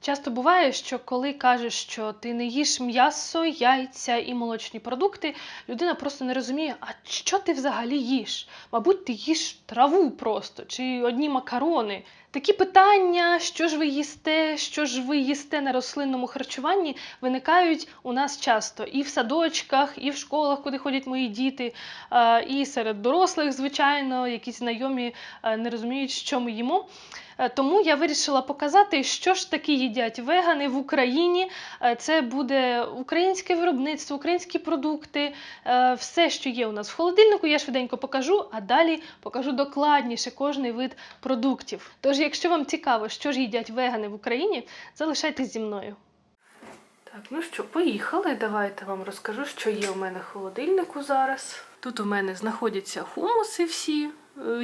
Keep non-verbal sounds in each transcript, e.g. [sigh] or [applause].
Часто буває, що коли кажеш, що ти не їш м'ясо, яйця і молочні продукти, людина просто не розуміє, а що ти взагалі їш? Мабуть, ти їш траву просто чи одні макарони. Такі питання, що ж ви їсте, що ж ви їсте на рослинному харчуванні, виникають у нас часто і в садочках, і в школах, куди ходять мої діти, і серед дорослих, звичайно, якісь знайомі не розуміють, що ми їмо. Е, Тому я вирішила показати, що ж таки їдять вегани в Україні. Е, Це буде українське виробництво, українські продукти, е, все, що є у нас в холодильнику, я швиденько покажу, а далі покажу докладніше кожний вид продуктів. Тож, якщо вам цікаво, що ж їдять вегани в Україні, залишайтесь зі мною. Так, ну що, поїхали. Давайте вам розкажу, що є у мене в холодильнику зараз. Тут у мене знаходяться хумуси всі, е,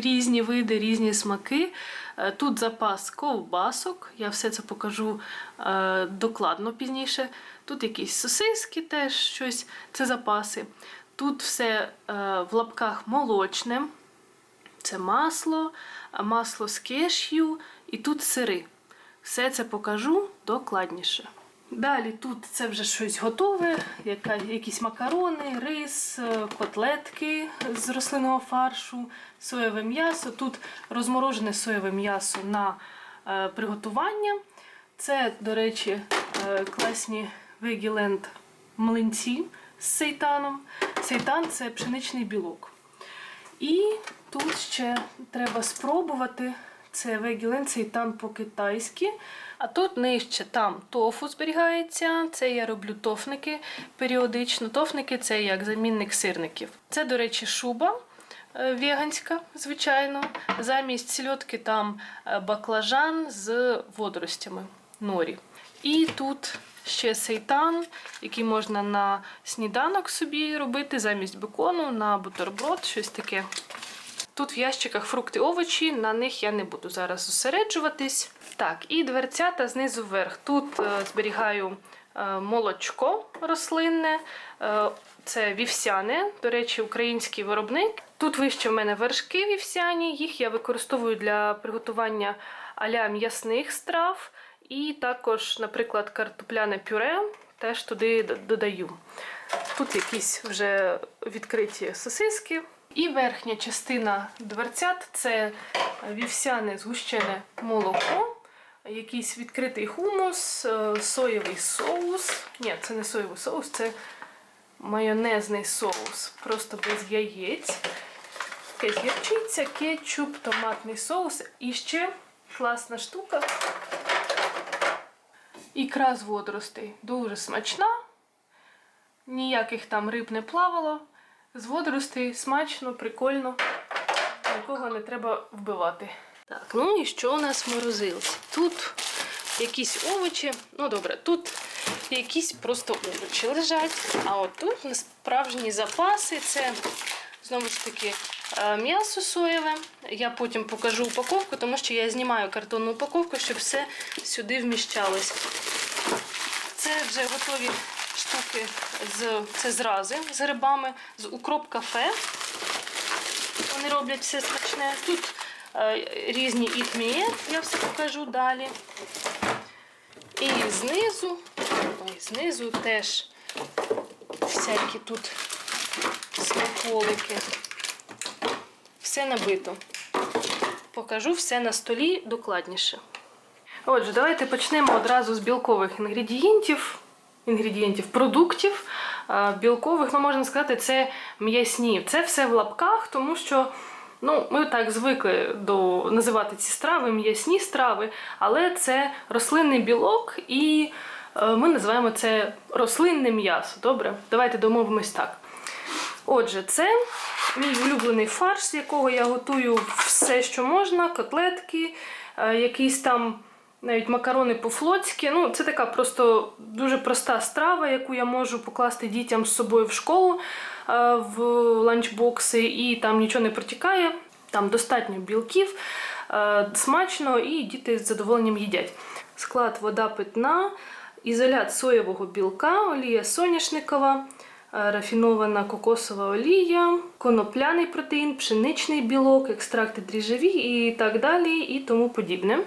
різні види, різні смаки. Е, Тут запас ковбасок, я все це покажу е, докладно пізніше. Тут якісь сосиски, теж щось, це запаси. Тут все в лапках молочне, це масло, масло з кешю і тут сири. Все це покажу докладніше. Далі тут це вже щось готове, якісь макарони, рис, е, котлетки з рослинного фаршу, соєве м'ясо. Тут розморожене соєве м'ясо на е, приготування. Це, до речі, е, класні Вегіленд млинці з сейтаном. Сейтан це пшеничний білок. І тут ще треба спробувати. Це вегілен сейтан по-китайськи. А тут нижче там тофу зберігається. Це я роблю тофники періодично. Тофники це як замінник сирників. Це, до речі, шуба е, веганська, звичайно. Замість сільотки там е, баклажан з водоростями норі. І тут ще сейтан, який можна на сніданок собі робити замість бекону, на бутерброд, щось таке. Тут в ящиках фрукти, овочі, на них я не буду зараз зосереджуватись. Так, і дверцята знизу вверх. Тут е, зберігаю е, молочко рослинне, е, це вівсяне, до речі, український виробник. Тут вище в мене вершки вівсяні, їх я використовую для приготування аля м'ясних страв. І також, наприклад, картопляне пюре теж туди додаю. Тут якісь вже відкриті сосиски. І верхня частина дверцят це вівсяне згущене молоко, якийсь відкритий хумус, е, соєвий соус. Ні, це не соєвий соус, це майонезний соус, просто без яєць. Якась гірчиця, кетчуп, томатний соус. І ще класна штука. Ікра з водоростей. Дуже смачна. Ніяких там риб не плавало. З водоростей смачно, прикольно. Нікого не треба вбивати. Так, ну і що у нас в морозилці? Тут якісь овочі. Ну добре, тут якісь просто овочі лежать. А от тут справжні запаси це знову ж таки м'ясо соєве. Я потім покажу упаковку, тому що я знімаю картонну упаковку, щоб все сюди вміщалось. Це вже готові штуки з це зрази з грибами, з укроп кафе. Вони роблять все смачне. Тут е, різні ітміє, я все покажу далі. І знизу, ой, знизу теж всякі тут смаколики. Все набито. Покажу все на столі докладніше. Отже, давайте почнемо одразу з білкових інгредієнтів, інгредієнтів продуктів. Е, Білкових, ну можна сказати, це м'ясні. Це все в лапках, тому що ну, ми так звикли до називати ці страви м'ясні страви, але це рослинний білок і е, ми називаємо це рослинне м'ясо. Добре? Давайте домовимось так. Отже, це мій улюблений фарш, з якого я готую все, що можна: котлетки, е, якісь там навіть макарони по-флотськи. Ну, це така просто дуже проста страва, яку я можу покласти дітям з собою в школу е, в ланчбокси, і там нічого не протікає. Там достатньо білків, е, смачно, і діти з задоволенням їдять. Склад вода питна, ізолят соєвого білка, олія соняшникова. Е, Рафінована кокосова олія, конопляний протеїн, пшеничний білок, екстракти дріжджові і так далі, і тому подібне.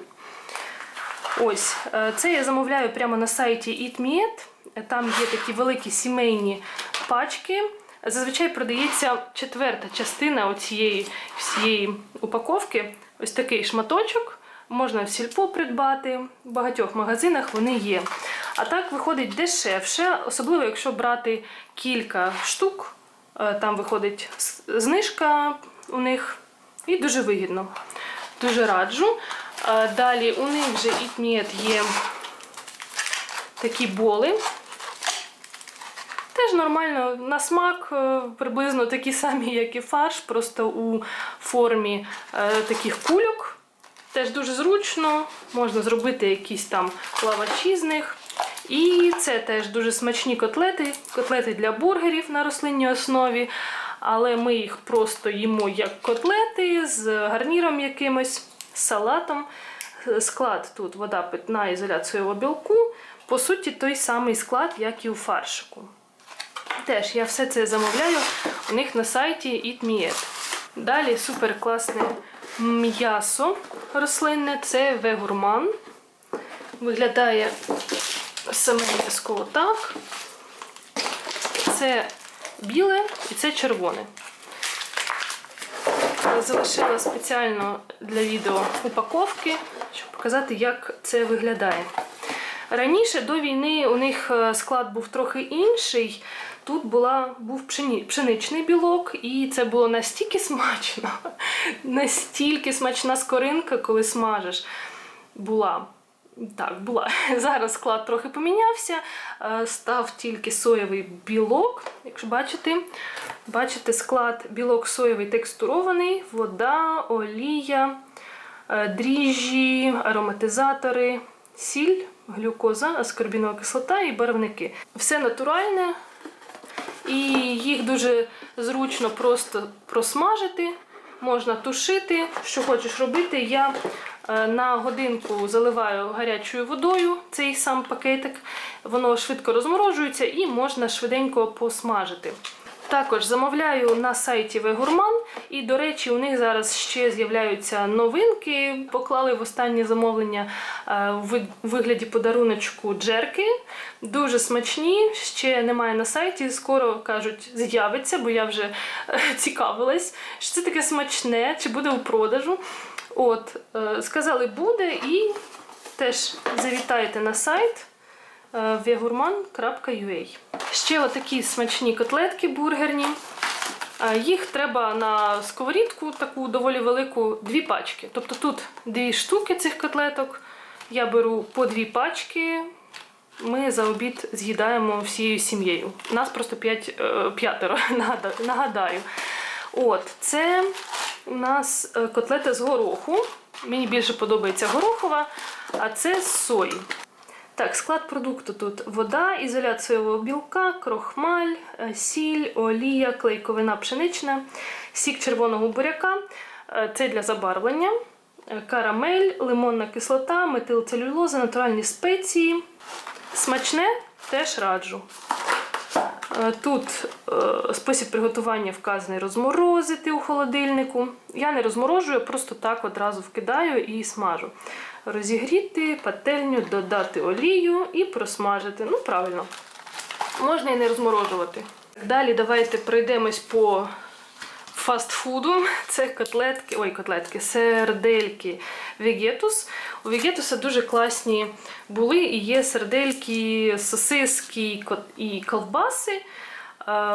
Ось, е, це я замовляю прямо на сайті Eat Me It. Е, Там є такі великі сімейні пачки. Зазвичай продається четверта частина оцієї всієї упаковки. Ось такий шматочок. Можна в сільпо придбати, в багатьох магазинах вони є. А так виходить дешевше, особливо якщо брати кілька штук. Е, Там виходить знижка у них і дуже вигідно. Дуже раджу. Е, Далі у них вже Eat є такі боли. Теж нормально на смак, е, приблизно такі самі, як і фарш, просто у формі таких кульок. Теж дуже зручно, можна зробити якісь там лаваші з них. І це теж дуже смачні котлети, котлети для бургерів на рослинній основі. Але ми їх просто їмо як котлети з гарніром якимось, з салатом. Склад тут вода питна соєвого білку. По суті, той самий склад, як і у фаршику. Теж я все це замовляю у них на сайті Eat Далі супер класне м'ясо рослинне це вегурман. Виглядає саме м'яско отак. Це біле і це червоне. Залишила спеціально для відео упаковки, щоб показати, як це виглядає. Раніше до війни у них е, склад був трохи інший. Тут була, був пшеничний білок, і це було настільки [laughs] смачно, настільки смачна скоринка, коли смажиш. Була. Так, була. [laughs] Зараз склад трохи помінявся. е, Став тільки соєвий білок. Якщо бачите, бачите склад білок соєвий текстурований, вода, олія, е, дріжджі, ароматизатори, сіль, глюкоза, аскорбінова кислота і барвники. Все натуральне, і їх дуже зручно просто просмажити. Можна тушити, що хочеш робити. Я е, на годинку заливаю гарячою водою цей сам пакетик, воно швидко розморожується і можна швиденько посмажити. Також замовляю на сайті Вегурман, і, до речі, у них зараз ще з'являються новинки. Поклали в останнє замовлення е, в вигляді подаруночку джерки. Дуже смачні, ще немає на сайті. Скоро кажуть, з'явиться, бо я вже е, цікавилась, що це таке смачне, чи буде у продажу. От, е, сказали, буде, і теж завітайте на сайт е, vegurman.ua. Ще отакі смачні котлетки бургерні. Е, Їх треба на сковорідку, таку доволі велику, дві пачки. Тобто тут дві штуки цих котлеток. Я беру по дві пачки. Ми за обід з'їдаємо всією сім'єю. Нас просто п'ять, е, п'ятеро, [laughs] нагадаю. От, це у нас е, котлета з гороху. Мені більше подобається горохова, а це з сої. Так, склад продукту тут вода, ізолят соєвого білка, крохмаль, е, сіль, олія, клейковина пшенична, сік червоного буряка. Е, Це для забарвлення, е, карамель, лимонна кислота, метилцелюлоза, натуральні спеції. Смачне теж раджу. Тут спосіб приготування вказаний розморозити у холодильнику. Я не розморожую, просто так одразу вкидаю і смажу. Розігріти пательню, додати олію і просмажити. Ну, правильно. Можна і не розморожувати. Далі давайте пройдемось по фастфуду. Це котлетки, ой, котлетки, сердельки Вегетус. У Вегетуса дуже класні були і є сердельки, сосиски і ковбаси.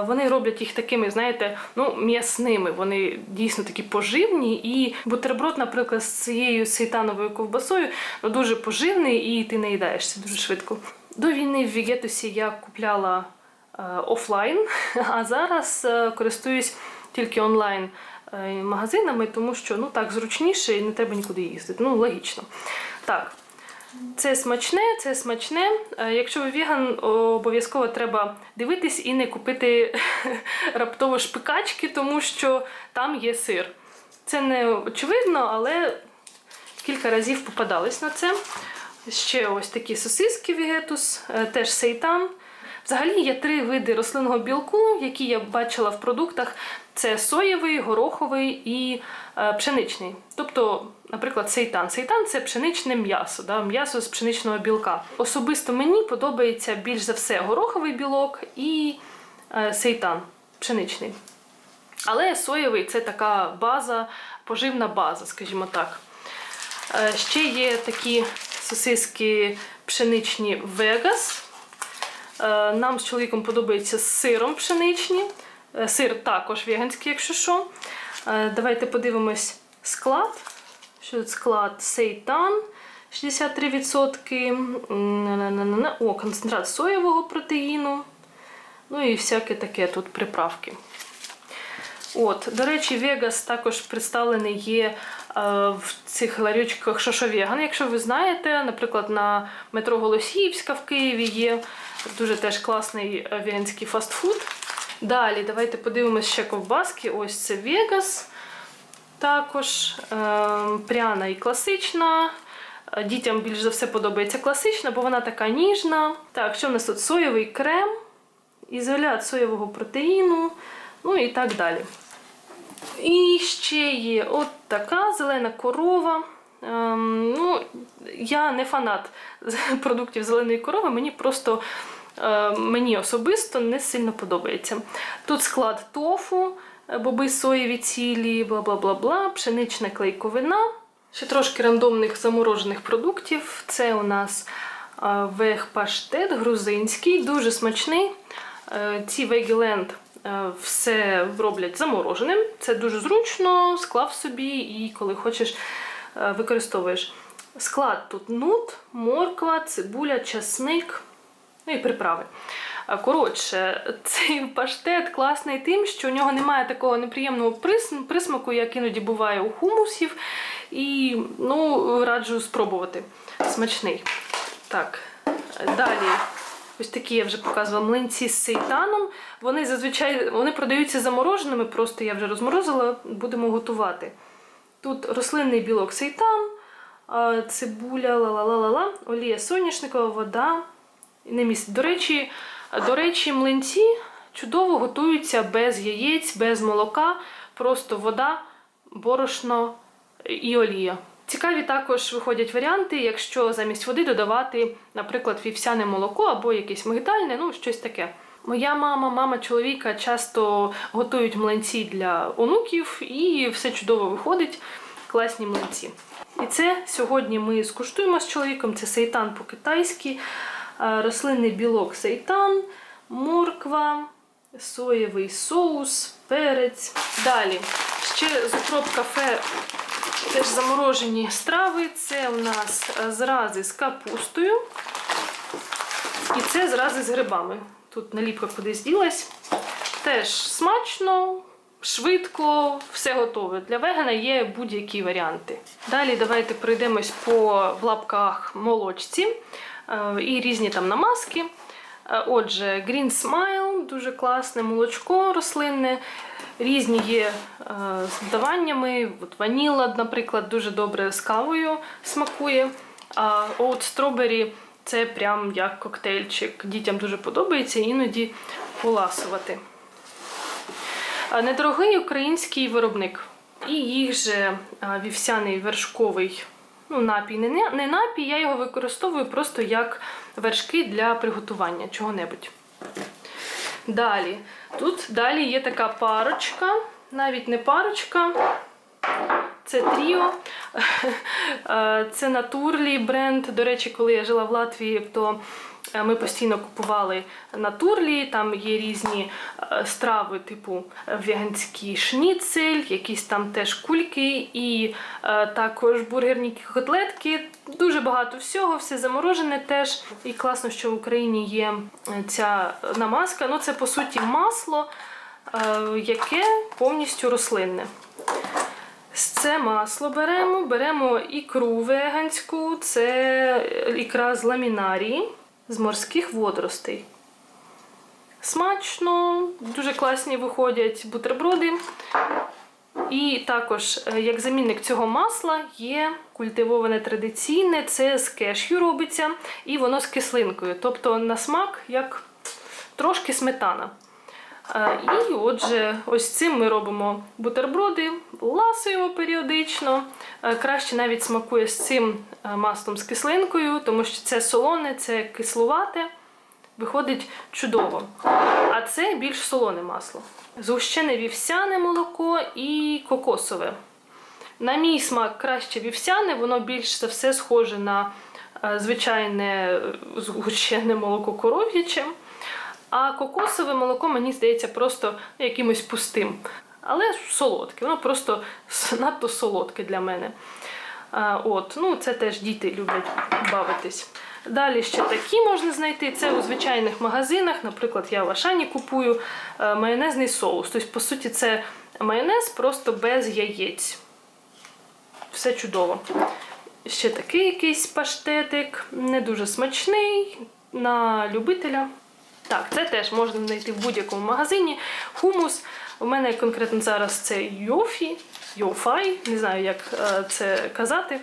Вони роблять їх такими, знаєте, ну, м'ясними. Вони дійсно такі поживні. І бутерброд, наприклад, з цією сейтановою ковбасою ну, дуже поживний, і ти не їдаєшся дуже швидко. До війни в Вегетусі я купляла е, офлайн, а зараз е, користуюсь тільки онлайн е, магазинами, тому що ну так зручніше і не треба нікуди їздити. Ну, логічно. Так. Це смачне, це смачне. Е, Якщо ви віган, обов'язково треба дивитись і не купити [laughs] раптово шпикачки, тому що там є сир. Це не очевидно, але кілька разів попадались на це. Ще ось такі сосиски Вегетус, е, теж сейтан. Взагалі є три види рослинного білку, які я бачила в продуктах. Це соєвий, гороховий і е, пшеничний. Тобто, наприклад, сейтан. Сейтан це пшеничне м'ясо, да? м'ясо з пшеничного білка. Особисто мені подобається більш за все гороховий білок і е, сейтан пшеничний. Але соєвий це така база, поживна база, скажімо так. Е, Ще є такі сосиски пшеничні. Е, Нам з чоловіком подобається з сиром пшеничні. Е, Сир також веганський, якщо що. Е, Давайте подивимось склад. Що тут склад? Сейтан 63%. О, концентрат соєвого протеїну. Ну і всяке таке тут приправки. От, до речі, Вегас також представлений є е, в цих ларючках Шошо Веган. Якщо ви знаєте, наприклад, на метро Голосіївська в Києві є дуже теж класний веганський фастфуд. Далі, давайте подивимося ще ковбаски. Ось це Вегас. Також е, пряна і класична. Е, Дітям більш за все подобається класична, бо вона така ніжна. Так, що в нас тут? Соєвий крем, ізолят соєвого протеїну, ну і так далі. І ще є от така зелена корова. Ем, ну, я не фанат [laughs] продуктів зеленої корови, мені просто мені особисто не сильно подобається. Тут склад тофу, е, боби соєві цілі, бла бла бла бла, пшенична клейковина. Ще трошки рандомних заморожених продуктів. Це у нас е, вег-паштет грузинський, дуже смачний. Е, Ці вегіленд е, все роблять замороженим. Це дуже зручно, склав собі і коли хочеш е, використовуєш. Склад тут нут, морква, цибуля, часник, ну і приправи. Е, Коротше, цей паштет класний тим, що у нього немає такого неприємного присмаку, як іноді буває у хумусів. І ну, раджу спробувати. Смачний. Так, далі. Ось такі я вже показувала млинці з сейтаном. Вони зазвичай вони продаються замороженими, просто я вже розморозила, будемо готувати. Тут рослинний білок сейтан, цибуля, ла-ла-ла-ла-ла, олія соняшникова, вода. Не міст. До речі, до речі, млинці чудово готуються без яєць, без молока, просто вода, борошно і олія. Цікаві також виходять варіанти, якщо замість води додавати, наприклад, вівсяне молоко або якесь мигдальне, ну щось таке. Моя мама, мама чоловіка часто готують млинці для онуків, і все чудово виходить. Класні млинці. І це сьогодні ми скуштуємо з чоловіком. Це сейтан по-китайськи, рослинний білок сейтан, морква, соєвий соус, перець. Далі ще з укроп кафе теж заморожені страви. Це у нас е, зрази з капустою. І це зрази з грибами. Тут наліпка кудись ділась. Теж смачно, швидко, все готове. Для вегана є будь-які варіанти. Далі давайте пройдемось по в лапках молочці е, і різні там намазки. Е, Отже, Green Smile, дуже класне молочко рослинне. Різні є е, з додаваннями. От ваніла, наприклад, дуже добре з кавою смакує. А Oat Strawberry це прям як коктейльчик. Дітям дуже подобається іноді поласувати. Недорогий український виробник. І їх же вівсяний вершковий ну, напій. Не, не- напій, я його використовую просто як вершки для приготування чого-небудь. Далі. Тут далі є така парочка, навіть не парочка. Це тріо. Е, Це Натурлі бренд. До речі, коли я жила в Латвії, то е, ми постійно купували Натурлі. Там є різні е, страви, типу веганський шніцель, якісь там теж кульки, і також бургерні котлетки. Дуже багато всього, все заморожене теж. І класно, що в Україні є ця намазка. Ну, це по суті масло, яке повністю рослинне. Це масло беремо, беремо ікру веганську, це ікра з ламінарії, з морських водоростей. Смачно, дуже класні виходять бутерброди. І також, е, як замінник цього масла, є культивоване традиційне, це з кешю робиться, і воно з кислинкою. Тобто на смак як трошки сметана. І отже, ось цим ми робимо бутерброди, ласуємо періодично. Е, Краще навіть смакує з цим е, маслом з кислинкою, тому що це солоне, це кислувате. Виходить чудово. А це більш солоне масло. Згущене вівсяне молоко і кокосове. На мій смак краще вівсяне, воно більш за все схоже на е, звичайне згущене молоко коров'яче. А кокосове молоко, мені здається, просто якимось пустим. Але солодке, воно просто надто солодке для мене. От, ну, це теж діти люблять бавитись. Далі ще такі можна знайти. Це у звичайних магазинах. Наприклад, я в Ашані купую е, майонезний соус. Тобто, по суті, це майонез просто без яєць. Все чудово. Ще такий якийсь паштетик, не дуже смачний на любителя. Так, це теж можна знайти в будь-якому магазині. Хумус. У мене конкретно зараз це йофі, йофай, не знаю, як е, це казати.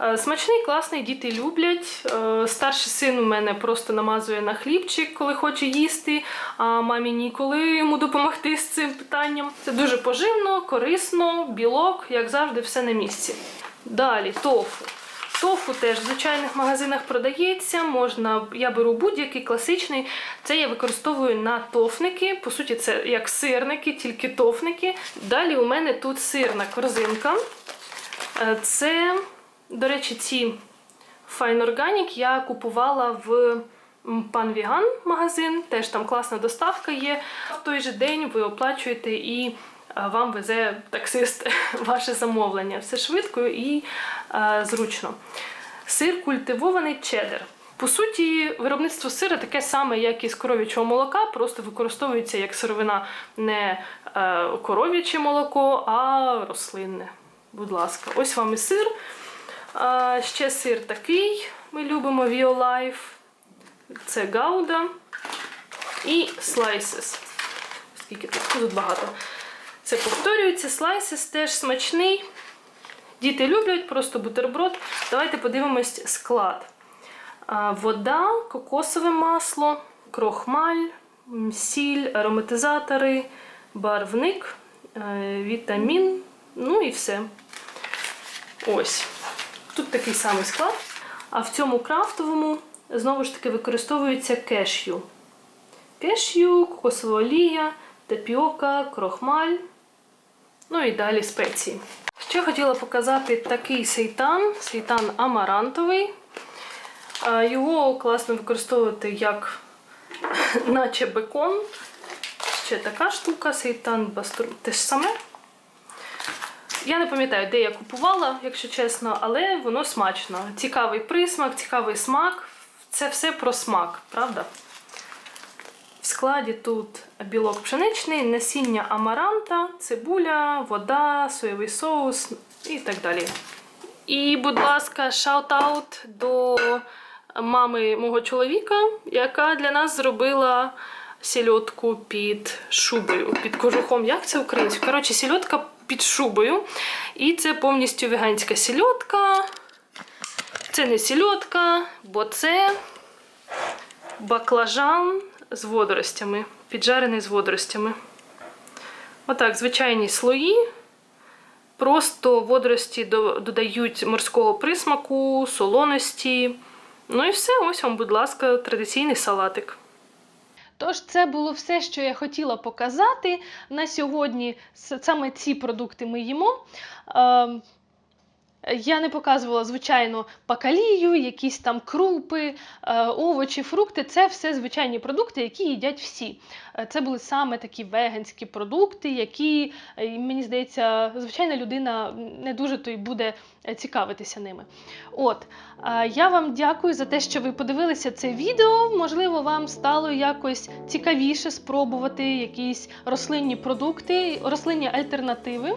Е, Смачний, класний, діти люблять. Е, Старший син у мене просто намазує на хлібчик, коли хоче їсти, а мамі ніколи йому допомогти з цим питанням. Це дуже поживно, корисно, білок, як завжди, все на місці. Далі тофу. Тофу теж в звичайних магазинах продається. Можна, я беру будь-який класичний. Це я використовую на тофники. По суті, це як сирники, тільки тофники. Далі у мене тут сирна корзинка. Е, Це, до речі, ці Fine Organic я купувала в Пан Віган магазин. Теж там класна доставка є. В той же день ви оплачуєте і вам везе таксист [laughs] ваше замовлення. Все швидко і зручно. Сир культивований чеддер. По суті, виробництво сира таке саме, як і з коров'ячого молока, просто використовується як сировина не коров'яче молоко, а рослинне. Будь ласка, ось вам і сир. Ще сир такий. Ми любимо Violife. Це Gouda. І Slices. Скільки? Тут багато. Це повторюється. Slices теж смачний. Діти люблять, просто бутерброд. Давайте подивимось склад. Вода, кокосове масло, крохмаль, сіль, ароматизатори, барвник, е, вітамін, ну і все. Ось. Тут такий самий склад. А в цьому крафтовому знову ж таки використовується кешю. Кешю, кокосова олія, тапіока, крохмаль. Ну і далі спеції. Ще хотіла показати такий сейтан, сейтан амарантовий. Його класно використовувати як [laughs] наче бекон. Ще така штука, сейтан бастур. Те ж саме. Я не пам'ятаю, де я купувала, якщо чесно, але воно смачно. Цікавий присмак, цікавий смак. Це все про смак, правда? В складі тут білок пшеничний, насіння амаранта, цибуля, вода, соєвий соус і так далі. І, будь ласка, шаут-аут до мами мого чоловіка, яка для нас зробила сільотку під шубою, під кожухом. Як це українською? Коротше, сільотка під шубою. І це повністю веганська сільотка. Це не сільотка, бо це баклажан з водоростями, піджарений з водоростями. Отак, звичайні слої. Просто водорості додають морського присмаку, солоності. Ну і все, ось вам, будь ласка, традиційний салатик. Тож це було все, що я хотіла показати. На сьогодні саме ці продукти ми їмо. Я не показувала, звичайно, пакалію, якісь там крупи, е, овочі, фрукти. Це все звичайні продукти, які їдять всі. Е, Це були саме такі веганські продукти, які, е, мені здається, звичайна людина не дуже то й буде цікавитися ними. От, я вам дякую за те, що ви подивилися це відео. Можливо, вам стало якось цікавіше спробувати якісь рослинні продукти, рослинні альтернативи.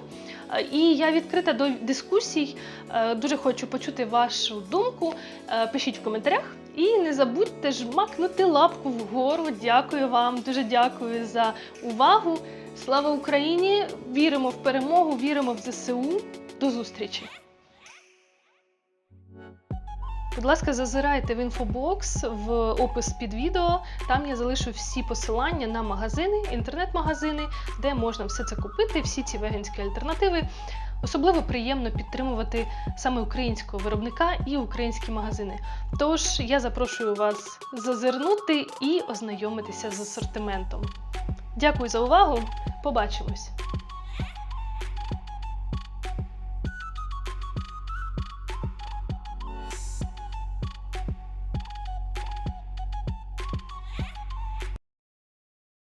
І я відкрита до дискусій. Е, Дуже хочу почути вашу думку. Е, Пишіть в коментарях. І не забудьте жмакнути лапку вгору. Дякую вам, дуже дякую за увагу. Слава Україні! Віримо в перемогу, віримо в ЗСУ. До зустрічі! Будь ласка, зазирайте в інфобокс в опис під відео. Там я залишу всі посилання на магазини, інтернет-магазини, де можна все це купити, всі ці веганські альтернативи. Особливо приємно підтримувати саме українського виробника і українські магазини. Тож я запрошую вас зазирнути і ознайомитися з асортиментом. Дякую за увагу! Побачимось!